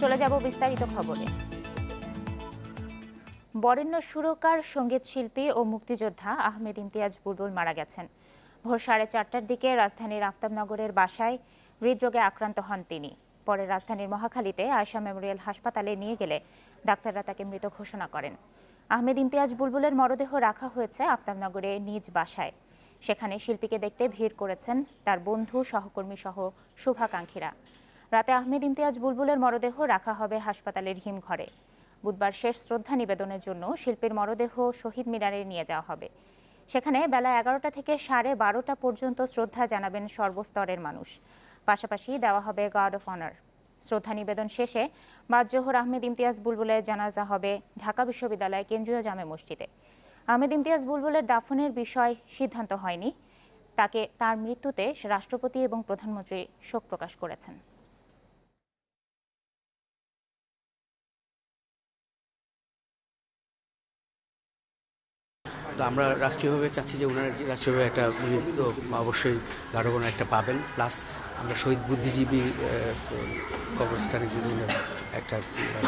চলে যাব বিস্তারিত খবরে। বরেণ্য সুরকার, সংগীত শিল্পী ও মুক্তিযোদ্ধা আহমেদ ইমতিয়াজ বুলবুল মারা গেছেন। ভোর সাড়ে চারটার দিকে রাজধানীর আফতাবনগরের বাসায় হৃদরোগে আক্রান্ত হন তিনি। পরে রাজধানীর মহাখালীতে আয়শা মেমোরিয়াল হাসপাতালে নিয়ে গেলে ডাক্তাররা তাকে মৃত ঘোষণা করেন। আহমেদ ইমতিয়াজ বুলবুলের মরদেহ রাখা হয়েছে আফতাবনগরে নিজ বাসায়। সেখানে শিল্পীকে দেখতে ভিড় করেছেন তার বন্ধু, সহকর্মী সহ শুভাকাঙ্ক্ষীরা। রাতে আহমেদ ইমতিয়াজ বুলবুলের মরদেহ রাখা হবে হাসপাতালের হিমঘরে। বুধবার শেষ শ্রদ্ধা নিবেদনের জন্য শিল্পীর মরদেহ শহীদ মিনারে নিয়ে যাওয়া হবে। সেখানে বেলা এগারোটা থেকে সাড়ে বারোটা পর্যন্ত শ্রদ্ধা জানাবেন সর্বস্তরের মানুষ। পাশাপাশি দেওয়া হবে গার্ড অফ অনার শ্রদ্ধা নিবেদন শেষে বাদ জোহর আহমেদ ইমতিয়াজ বুলবুলের জানাজা হবে ঢাকা বিশ্ববিদ্যালয় কেন্দ্রীয় জামে মসজিদে। আহমেদ ইমতিয়াজ বুলবুলের দাফনের বিষয় সিদ্ধান্ত হয়নি। তাকে তার মৃত্যুতে রাষ্ট্রপতি এবং প্রধানমন্ত্রী শোক প্রকাশ করেছেন। তো আমরা রাষ্ট্রীয়ভাবে চাচ্ছি যে ওনারা রাষ্ট্রীয়ভাবে একটা অবশ্যই গাঢ়গণ একটা পাবেন। প্লাস আমরা শহীদ বুদ্ধিজীবী কবরস্থানের জন্য একটা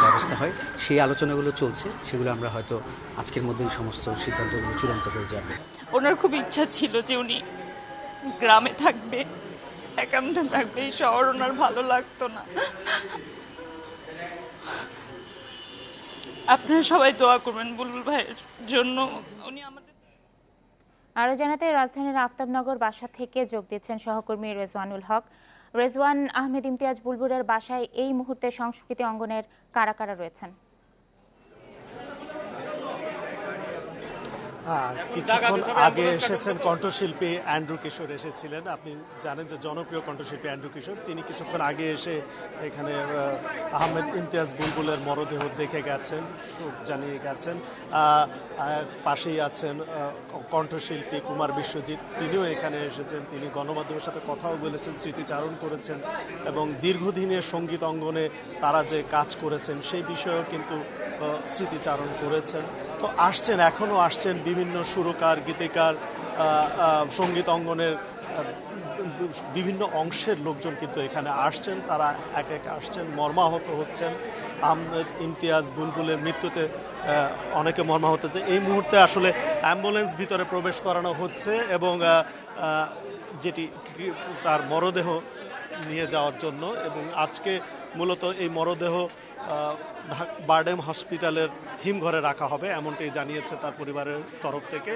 ব্যবস্থা হয়। সেই আলোচনাগুলো চলছে, সেগুলো আমরা হয়তো আজকের মধ্যেই সমস্ত সিদ্ধান্তগুলো চূড়ান্ত করে যাবে। ওনার খুব ইচ্ছা ছিল যে উনি গ্রামে থাকবে, একান্তে থাকবে, এই শহর ওনার ভালো লাগতো না। আপনারা সবাই দোয়া করবেন বুলবুল ভাইয়ের জন্য। উনি আমাদের আরও জানাতে, রাজধানীর আফতাবনগর বাসা থেকে যোগ দিচ্ছেন সহকর্মী রেজওয়ানুল হক। রেজওয়ান আহমেদ ইমতিয়াজ বুলবুলের বাসায় এই মুহূর্তে সংস্কৃতি অঙ্গনের কারা কারা রয়েছেন। কিছুক্ষণ আগে এসেছেন কণ্ঠশিল্পী অ্যান্ড্রু কিশোর এসেছিলেন। আপনি জানেন যে জনপ্রিয় কণ্ঠশিল্পী অ্যান্ড্রু কিশোর। তিনি কিছুক্ষণ আগে এসে এখানে আহমেদ ইমতিয়াজ বুলবুলের মরদেহ দেখে গেছেন শোক জানিয়ে গেছেন। পাশেই আছেন কণ্ঠশিল্পী কুমার বিশ্বজিৎ। তিনিও এখানে এসেছেন। তিনি গণমাধ্যমের সাথে কথাও বলেছেন, স্মৃতিচারণ করেছেন এবং দীর্ঘদিনের সংগীত অঙ্গনে তারা যে কাজ করেছেন, সেই বিষয়েও কিন্তু স্মৃতিচারণ করেছেন। তো আসছেন, এখনও আসছেন বিভিন্ন সুরকার, গীতিকার সংগীত অঙ্গনের বিভিন্ন অংশের লোকজন কিন্তু এখানে আসছেন। তারা এক এক আসছেন, মর্মাহত হচ্ছেন। আহমেদ ইমতিয়াজ বুলবুলের মৃত্যুতে অনেকে মর্মাহত হচ্ছে। এই মুহূর্তে আসলে অ্যাম্বুলেন্স ভিতরে প্রবেশ করানো হচ্ছে এবং যেটি তার মরদেহ নিয়ে যাওয়ার জন্য এবং আজকে মূলত এই মরদেহ বারডেম হসপিটালের হিমঘরে রাখা হবে এমনটি জানিয়েছে তার পরিবারের তরফ থেকে।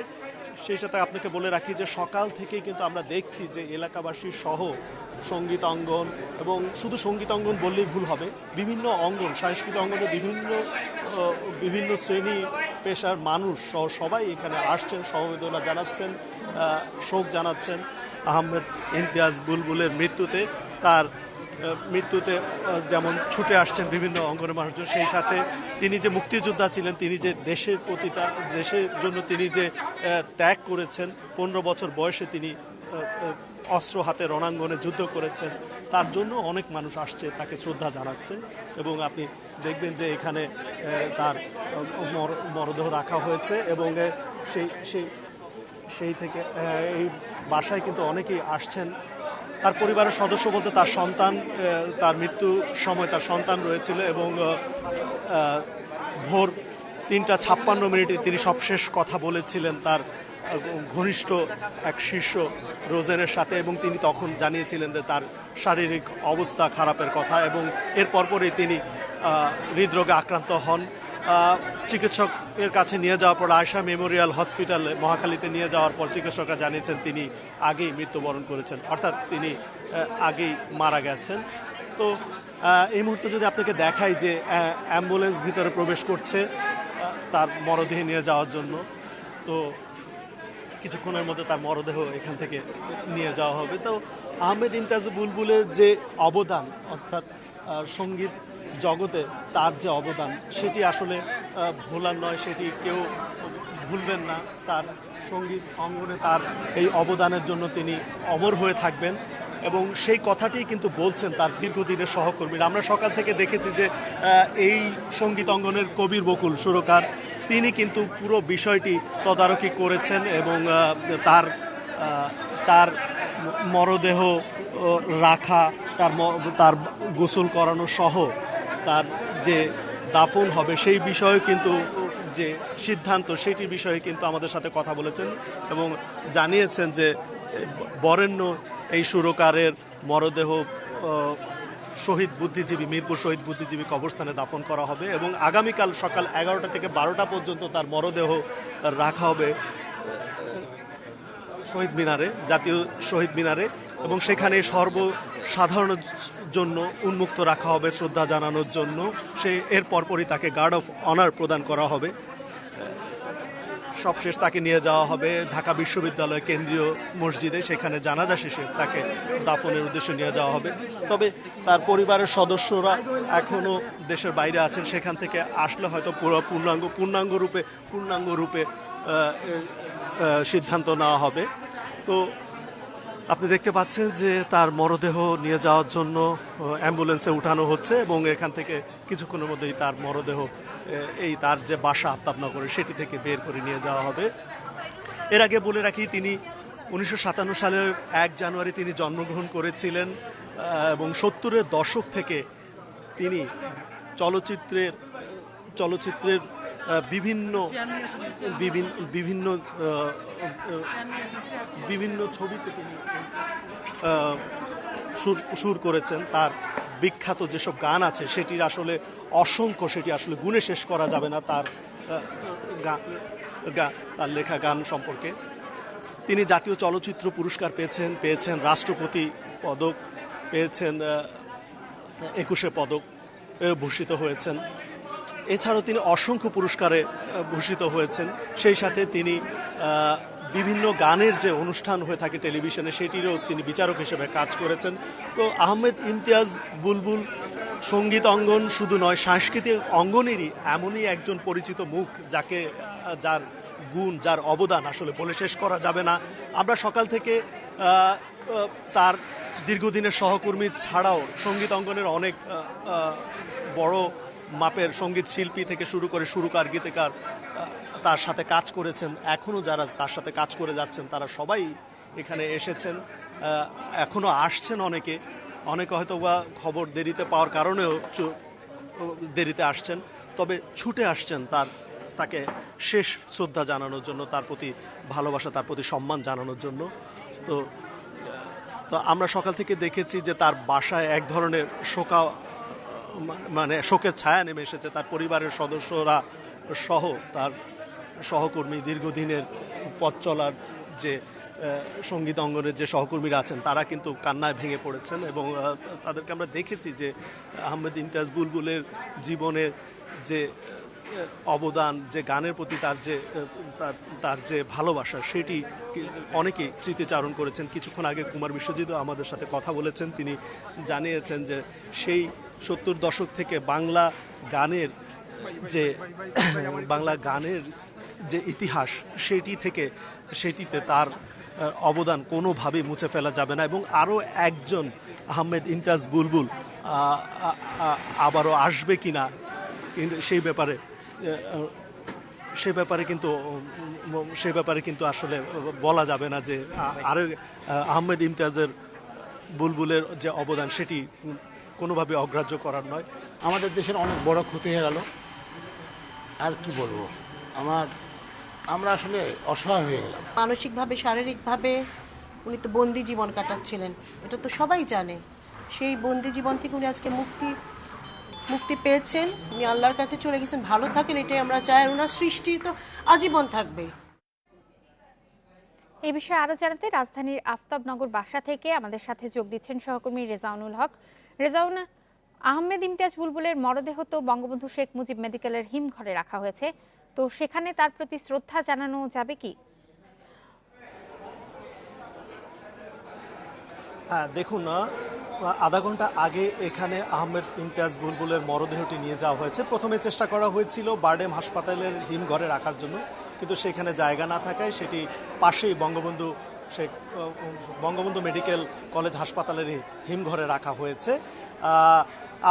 সেই সাথে আপনাকে বলে রাখি যে সকাল থেকে কিন্তু আমরা দেখছি যে এলাকাবাসী সহ সংগীত অঙ্গন এবং শুধু সংগীত অঙ্গন বললেই ভুল হবে, বিভিন্ন অঙ্গন, সাংস্কৃতিক অঙ্গনে বিভিন্ন বিভিন্ন শ্রেণি পেশার মানুষ সহ সবাই এখানে আসছেন, সমবেদনা জানাচ্ছেন শোক জানাচ্ছেন। আহমেদ ইমতিয়াজ বুলবুলের মৃত্যুতে তার মৃত্যুতে যেমন ছুটে আসছেন বিভিন্ন অঙ্গনের মানুষজন, সেই সাথে তিনি যে মুক্তিযোদ্ধা ছিলেন, তিনি যে দেশের প্রতি দেশের জন্য তিনি যে ত্যাগ করেছেন, পনেরো বছর বয়সে তিনি অস্ত্র হাতে রণাঙ্গনে যুদ্ধ করেছেন, তার জন্য অনেক মানুষ আসছে, তাকে শ্রদ্ধা জানাচ্ছে এবং আপনি দেখবেন যে এখানে তার মরদেহ রাখা হয়েছে এবং সেই সেই সেই থেকে এই বাসায় কিন্তু অনেকেই আসছেন তার পরিবারের সদস্য বলতে তার সন্তান তার মৃত্যু সময় তার সন্তান রয়েছিল এবং ভোর তিনটা ছাপ্পান্ন মিনিটে তিনি সবশেষ কথা বলেছিলেন তার ঘনিষ্ঠ এক শিষ্য রোজেনের সাথে এবং তিনি তখন জানিয়েছিলেন যে তার শারীরিক অবস্থা খারাপের কথা এবং এর পরপরই তিনি হৃদরোগে আক্রান্ত হন। চিকিৎসকের কাছে নিয়ে যাওয়ার পর আয়শা মেমোরিয়াল হসপিটালে মহাখালীতে নিয়ে যাওয়ার পর চিকিৎসকরা জানিয়েছেন তিনি আগেই মৃত্যুবরণ করেছেন। অর্থাৎ তিনি আগেই মারা গেছেন। তো এই মুহূর্তে যদি আপনাকে দেখাই যে অ্যাম্বুলেন্স ভিতরে প্রবেশ করছে তার মরদেহ নিয়ে যাওয়ার জন্য, তো কিছুক্ষণের মধ্যে তার মরদেহ এখান থেকে নিয়ে যাওয়া হবে। তো আহমেদ ইমতাজ বুলবুলের যে অবদান, অর্থাৎ সংগীত জগতে তার যে অবদান, সেটি আসলে ভোলার নয়, সেটি কেউ ভুলবেন না। তার সংগীত অঙ্গনে তার এই অবদানের জন্য তিনি অমর হয়ে থাকবেন এবং সেই কথাটি কিন্তু বলছেন তার দীর্ঘদিনের সহকর্মীরা। আমরা সকাল থেকে দেখেছি যে এই সংগীত অঙ্গনের কবির বকুল সুরকার, তিনি কিন্তু পুরো বিষয়টি তদারকি করেছেন এবং তার তার মরদেহ রাখা, তার তার গোসল করানো সহ তার যে দাফন হবে সেই বিষয়ে কিন্তু যে সিদ্ধান্ত, সেটির বিষয়ে কিন্তু আমাদের সাথে কথা বলেছেন এবং জানিয়েছেন যে বরেণ্য এই সুরকারের মরদেহ শহীদ বুদ্ধিজীবী, মিরপুর শহীদ বুদ্ধিজীবী কবরস্থানে দাফন করা হবে এবং আগামীকাল সকাল এগারোটা থেকে বারোটা পর্যন্ত তার মরদেহ রাখা হবে শহীদ মিনারে, জাতীয় শহীদ মিনারে এবং সেখানে সর্বসাধারণের জন্য উন্মুক্ত রাখা হবে, শ্রদ্ধা জানানোর জন্য। সে এর পরপরই তাকে গার্ড অফ অনার প্রদান করা হবে। সবশেষ তাকে নিয়ে যাওয়া হবে ঢাকা বিশ্ববিদ্যালয় কেন্দ্রীয় মসজিদে, সেখানে জানাজা শেষে তাকে দাফনের উদ্দেশ্যে নিয়ে যাওয়া হবে। তবে তার পরিবারের সদস্যরা এখনও দেশের বাইরে আছেন, সেখান থেকে আসলে হয়তো পুরো পূর্ণাঙ্গ পূর্ণাঙ্গ রূপে পূর্ণাঙ্গ রূপে সিদ্ধান্ত নেওয়া হবে। তো আপনি দেখতে পাচ্ছেন যে তার মরদেহ নিয়ে যাওয়ার জন্য অ্যাম্বুলেন্সে উঠানো হচ্ছে এবং এখান থেকে কিছুক্ষণের মধ্যেই তার মরদেহ এই তার যে বাসা আফতাবনগরে সেটি থেকে বের করে নিয়ে যাওয়া হবে। এর আগে বলে রাখি, তিনি উনিশশো সাতান্ন সালের এক জানুয়ারি তিনি জন্মগ্রহণ করেছিলেন এবং সত্তরের দশক থেকে তিনি চলচ্চিত্রের চলচ্চিত্রের বিভিন্ন বিভিন্ন বিভিন্ন ছবিতে তিনি সুর সুর করেছেন। তার বিখ্যাত যেসব গান আছে, সেটির আসলে অসংখ্য, সেটি আসলে গুণে শেষ করা যাবে না তার তার লেখা গান সম্পর্কে। তিনি জাতীয় চলচ্চিত্র পুরস্কার পেয়েছেন পেয়েছেন রাষ্ট্রপতি পদক, পেয়েছেন একুশে পদক ভূষিত হয়েছেন। এছাড়াও তিনি অসংখ্য পুরস্কারে ভূষিত হয়েছেন। সেই সাথে তিনি বিভিন্ন গানের যে অনুষ্ঠান হয়ে থাকে টেলিভিশনে, সেটিরও তিনি বিচারক হিসেবে কাজ করেছেন। তো আহমেদ ইমতিয়াজ বুলবুল, সংগীত অঙ্গন শুধু নয়, সাংস্কৃতিক অঙ্গনেরই এমনই একজন পরিচিত মুখ যাকে যার গুণ, যার অবদান আসলে বলে শেষ করা যাবে না। আমরা সকাল থেকে তার দীর্ঘদিনের সহকর্মী ছাড়াও সংগীত অঙ্গনের অনেক বড় মাপের সংগীত শিল্পী থেকে শুরু করে সুরকার গীতিকার তার সাথে কাজ করেছেন এখনও যারা তার সাথে কাজ করে যাচ্ছেন তারা সবাই এখানে এসেছেন আহ, এখনও আসছেন অনেকে। অনেকে হয়তো বা খবর দেরিতে পাওয়ার কারণেও দেরিতে আসছেন তবে ছুটে আসছেন তার তাকে শেষ শ্রদ্ধা জানানোর জন্য তার প্রতি ভালোবাসা তার প্রতি সম্মান জানানোর জন্য। তো তো আমরা সকাল থেকে দেখেছি যে তার বাসায় এক ধরনের শোকা মানে শোকের ছায়া নেমে এসেছে। তার পরিবারের সদস্যরা সহ তার সহকর্মী দীর্ঘদিনের পথ চলার যে সংগীত অঙ্গনের যে সহকর্মীরা আছেন, তারা কিন্তু কান্নায় ভেঙে পড়েছেন এবং তাদেরকে আমরা দেখেছি যে, আহমেদ ইমতিয়াজ বুলবুলের জীবনের যে অবদান, যে গানের প্রতি তার যে তার যে ভালোবাসা, সেটি অনেকেই স্মৃতিচারণ করেছেন। কিছুক্ষণ আগে কুমার বিশ্বজিৎও আমাদের সাথে কথা বলেছেন। তিনি জানিয়েছেন যে, সেই সত্তর দশক থেকে বাংলা গানের যে বাংলা গানের যে ইতিহাস সেটি থেকে সেটিতে তার অবদান কোনোভাবেই মুছে ফেলা যাবে না এবং আরও একজন আহমেদ ইমতাজ বুলবুল আবারও আসবে কি না কিন্তু সেই ব্যাপারে সে ব্যাপারে কিন্তু সে ব্যাপারে কিন্তু আসলে বলা যাবে না যে আ- আরও আহ, আহমেদ ইমতিয়াজের বুলবুলের যে অবদান সেটি কোনোভাবে অগ্রাহ্য করার নয়। আমাদের দেশের অনেক বড় ক্ষতি হয়ে গেল। আর কি বলব? আমার আমরা আসলে অসহায় হয়ে গেলাম। মানসিকভাবে শারীরিকভাবে উনি তো বন্দি জীবন কাটাচ্ছিলেন। এটা তো সবাই জানে। সেই বন্দি জীবন থেকে উনি আজকে মুক্তি মুক্তি পেয়েছেন। উনি আল্লাহর কাছে চলে গেছেন। ভালো থাকেন এটাই আমরা চাই। আর ওনার সৃষ্টি তো আজীবন থাকবে। এই বিষয়ে আরও জানাতে রাজধানীর আফতাবনগর বাসা থেকে আমাদের সাথে যোগ দিচ্ছেন সহকর্মী রেজাউনুল হক। রেজাউন, আহমেদ ইমতিয়াজ বুলবুলের মরদেহ তো বঙ্গবন্ধু শেখ মুজিব মেডিকেলের হিমঘরে রাখা হয়েছে। তো সেখানে তার প্রতি শ্রদ্ধা জানানো যাবে কি? হ্যাঁ দেখুন আধা ঘণ্টা আগে এখানে আহমেদ ইমতিয়াজ বুলবুলের মরদেহটি নিয়ে যাওয়া হয়েছে। প্রথমে চেষ্টা করা হয়েছিল বারডেম হাসপাতালের হিমঘরে রাখার জন্য, কিন্তু সেখানে জায়গা না থাকায় সেটি পাশেই বঙ্গবন্ধু শেখ বঙ্গবন্ধু মেডিকেল কলেজ হাসপাতালের হিমঘরে রাখা হয়েছে।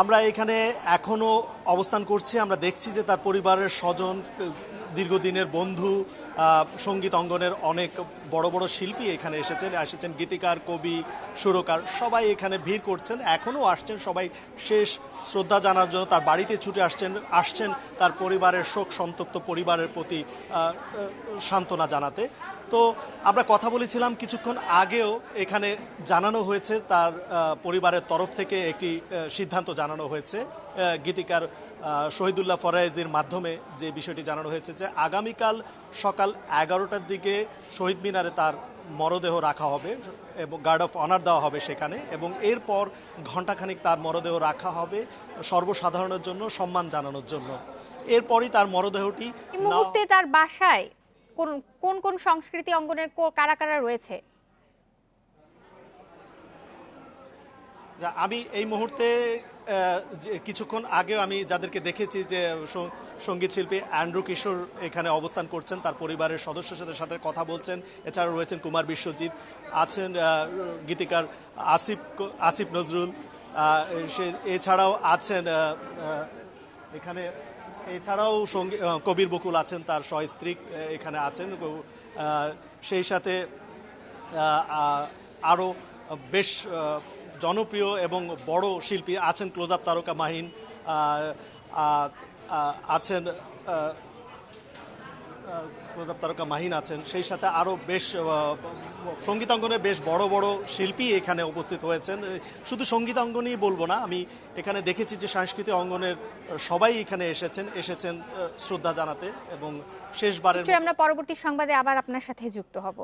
আমরা এখানে এখনও অবস্থান করছি। আমরা দেখছি যে তার পরিবারের স্বজন দীর্ঘদিনের বন্ধু সংগীত অঙ্গনের অনেক বড় বড় শিল্পী এখানে এসেছেন এসেছেন গীতিকার, কবি, সুরকার, সবাই এখানে ভিড় করছেন, এখনও আসছেন, সবাই শেষ শ্রদ্ধা জানার জন্য তার বাড়িতে ছুটে আসছেন আসছেন তার পরিবারের শোক, সন্তপ্ত পরিবারের প্রতি সান্ত্বনা জানাতে। তো আমরা কথা বলেছিলাম কিছুক্ষণ আগেও, এখানে জানানো হয়েছে তার পরিবারের তরফ থেকে একটি সিদ্ধান্ত জানানো হয়েছে গীতিকার শহীদুল্লাহ ফরাইজির মাধ্যমে যে বিষয়টি জানানো হয়েছে যে আগামীকাল সকাল এগারোটার দিকে শহীদ মিনারে তার মরদেহ রাখা হবে এবং গার্ড অফ অনার দেওয়া হবে সেখানে এবং এরপর ঘণ্টাখানিক তার মরদেহ রাখা হবে সর্বসাধারণের জন্য সম্মান জানানোর জন্য। এরপরই তার মরদেহটি মুহূর্তে তার বাসায় কোন কোন কোন সংস্কৃতি অঙ্গনের কারা কারা রয়েছে? যা আমি এই মুহূর্তে কিছুক্ষণ আগেও আমি যাদেরকে দেখেছি যে সংগীত শিল্পী অ্যান্ড্রু কিশোর এখানে অবস্থান করছেন, তার পরিবারের সদস্যদের সাথে কথা বলছেন। এছাড়াও রয়েছেন কুমার বিশ্বজিৎ, আছেন গীতিকার আসিফ আসিফ নজরুল সে- এছাড়াও আছেন এখানে, এছাড়াও সঙ্গী কবির বকুল আছেন, তার সস্ত্রী এখানে আছেন। সেই সাথে আরও বেশ জনপ্রিয় এবং বড় শিল্পী আছেন ক্লোজ আপ তারকা মাহিন আছেন আপ তারকা মাহিন আছেন। সেই সাথে আরও বেশ আহ, সঙ্গীতাঙ্গনের বেশ বড় বড় শিল্পী এখানে উপস্থিত হয়েছেন। শুধু সঙ্গীতাঙ্গনই বলব না আমি এখানে দেখেছি যে সাংস্কৃতিক অঙ্গনের সবাই এখানে এসেছেন এসেছেন শ্রদ্ধা জানাতে এবং শেষবারের আমরা পরবর্তী সংবাদে আবার আপনার সাথে যুক্ত হব।